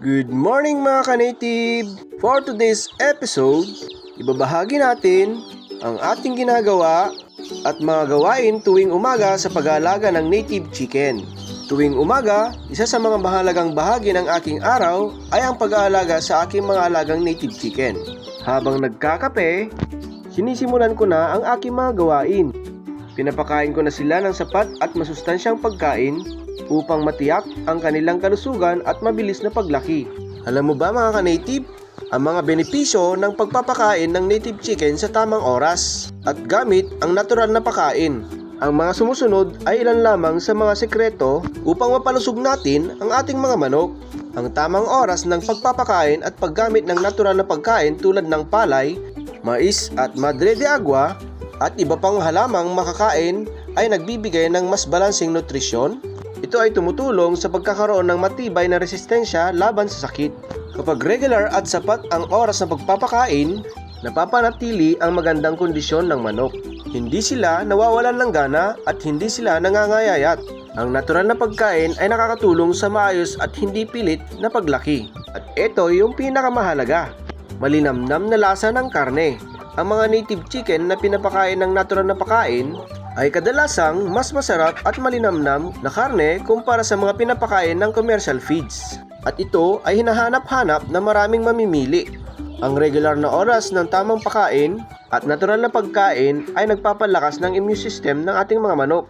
Good morning mga ka-native! For today's episode, ibabahagi natin ang ating ginagawa at mga gawain tuwing umaga sa pag-aalaga ng native chicken. Tuwing umaga, isa sa mga mahalagang bahagi ng aking araw ay ang pag-aalaga sa aking mga alagang native chicken. Habang nagkakape, sinisimulan ko na ang aking mga gawain. Pinapakain ko na sila ng sapat at masustansyang pagkain upang matiyak ang kanilang kalusugan at mabilis na paglaki. Alam mo ba mga ka-native, ang mga benepisyo ng pagpapakain ng native chicken sa tamang oras at gamit ang natural na pakain. Ang mga sumusunod ay ilan lamang sa mga sekreto upang mapalusog natin ang ating mga manok. Ang tamang oras ng pagpapakain at paggamit ng natural na pagkain tulad ng palay, mais at madre de agua at iba pang halamang makakain ay nagbibigay ng mas balansing nutrisyon. Ito ay tumutulong sa pagkakaroon ng matibay na resistensya laban sa sakit. Kapag regular at sapat ang oras ng pagpapakain, napapanatili ang magandang kondisyon ng manok. Hindi sila nawawalan ng gana at hindi sila nangangayayat. Ang natural na pagkain ay nakakatulong sa maayos at hindi pilit na paglaki. At ito yung pinakamahalaga. Malinamnam na lasa ng karne. Ang mga native chicken na pinapakain ng natural na pakain ay kadalasang mas masarap at malinamnam na karne kumpara sa mga pinapakain ng commercial feeds. At ito ay hinahanap-hanap na maraming mamimili. Ang regular na oras ng tamang pakain at natural na pagkain ay nagpapalakas ng immune system ng ating mga manok.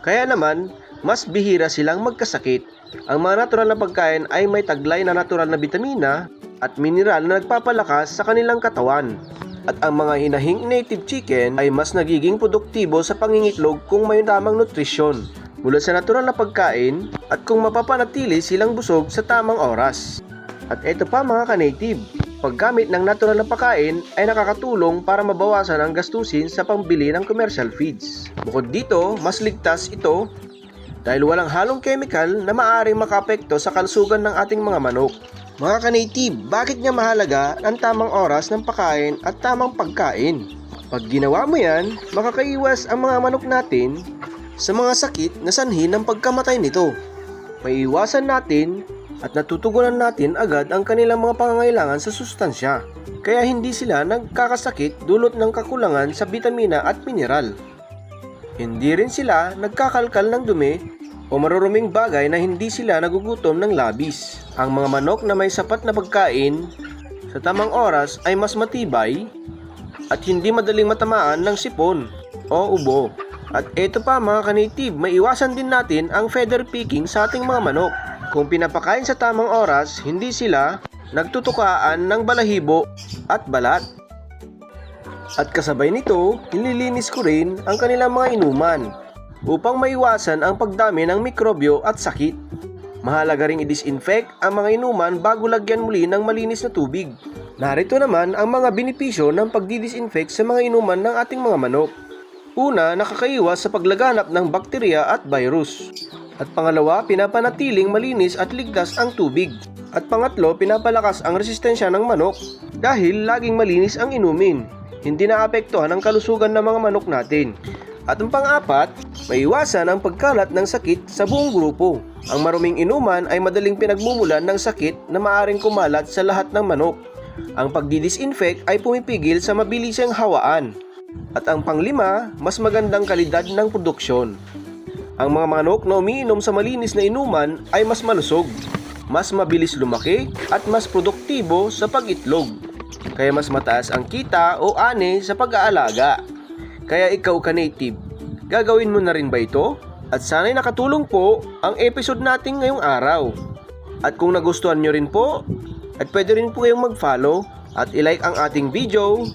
Kaya naman, mas bihira silang magkasakit. Ang mga natural na pagkain ay may taglay na natural na bitamina at mineral na nagpapalakas sa kanilang katawan. At ang mga hinahing native chicken ay mas nagiging produktibo sa pangingitlog kung may tamang nutrisyon mula sa natural na pagkain at kung mapapanatili silang busog sa tamang oras. At ito pa mga ka-native, paggamit ng natural na pagkain ay nakakatulong para mabawasan ang gastusin sa pambili ng commercial feeds. Bukod dito, mas ligtas ito dahil walang halong chemical na maaaring makapekto sa kalusugan ng ating mga manok. Mga ka-native, bakit nga mahalaga ang tamang oras ng pagkain at tamang pagkain? Pag ginawa mo yan, makakaiwas ang mga manok natin sa mga sakit na sanhi ng pagkamatay nito. Maiiwasan natin at natutugunan natin agad ang kanilang mga pangangailangan sa sustansya. Kaya hindi sila nagkakasakit dulot ng kakulangan sa bitamina at mineral. Hindi rin sila nagkakalkal ng dumi o maruruming bagay na hindi sila nagugutom ng labis. Ang mga manok na may sapat na pagkain sa tamang oras ay mas matibay at hindi madaling matamaan ng sipon o ubo. At ito pa mga ka-native, maiwasan din natin ang feather picking sa ating mga manok. Kung pinapakain sa tamang oras, hindi sila nagtutukaan ng balahibo at balat. At kasabay nito, nililinis ko rin ang kanilang mga inuman upang maiwasan ang pagdami ng mikrobyo at sakit. Mahalaga ring i-disinfect ang mga inuman bago lagyan muli ng malinis na tubig. Narito naman ang mga benepisyo ng pagdi-disinfect sa mga inuman ng ating mga manok. Una, nakakaiwas sa paglaganap ng bakterya at virus. At pangalawa, pinapanatiling malinis at ligtas ang tubig. At pangatlo, pinapalakas ang resistensya ng manok dahil laging malinis ang inumin. Hindi naapektuhan ang kalusugan ng mga manok natin. At ang pang-apat, maiwasan ang pagkalat ng sakit sa buong grupo. Ang maruming inuman ay madaling pinagmumulan ng sakit na maaring kumalat sa lahat ng manok. Ang pagdidisinfect ay pumipigil sa mabilisang hawaan. At ang panglima, mas magandang kalidad ng produksyon. Ang mga manok na umiinom sa malinis na inuman ay mas malusog, mas mabilis lumaki at mas produktibo sa pag-itlog. Kaya mas mataas ang kita o ani sa pag-aalaga. Kaya ikaw ka native, gagawin mo na rin ba ito? At sana'y nakatulong po ang episode natin ngayong araw. At kung nagustuhan nyo rin po, at pwede rin po kayong mag-follow at ilike ang ating video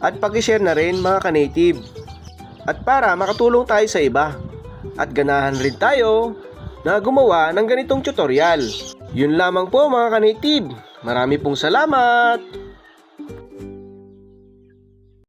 at pakishare na rin mga ka-native. At para makatulong tayo sa iba at ganahan rin tayo na gumawa ng ganitong tutorial. Yun lamang po mga ka-native. Marami pong salamat!